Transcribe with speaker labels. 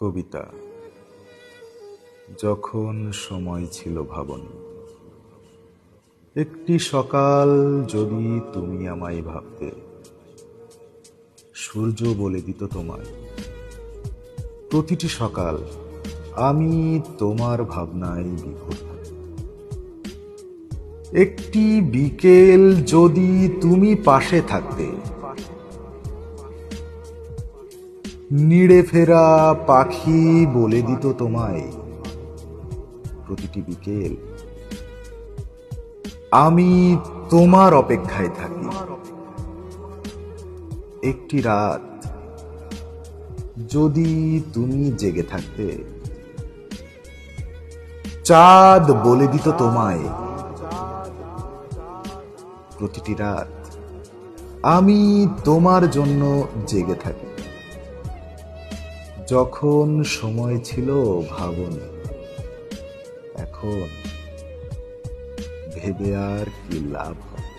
Speaker 1: কবিতা। যখন সময় ছিল ভাবন। একটি সকাল যদি তুমি আমায় ভাবতে, সূর্য বলে দিত তোমায়। প্রতিটি সকাল আমি তোমার ভাবনায় বিভোর একটি বিকেল যদি তুমি পাশে থাকতে নিড়ে ফেরা পাখি বলে দিত তোমায় প্রতিটি বিকেল। আমি তোমার অপেক্ষায় থাকি। একটি রাত যদি তুমি জেগে থাকতে, চাঁদ বলে দিত তোমায়। প্রতিটি রাত আমি তোমার জন্য জেগে থাকি। যখন সময় ছিল ভাবন এখন ভেবে আর কি লাভ হবে?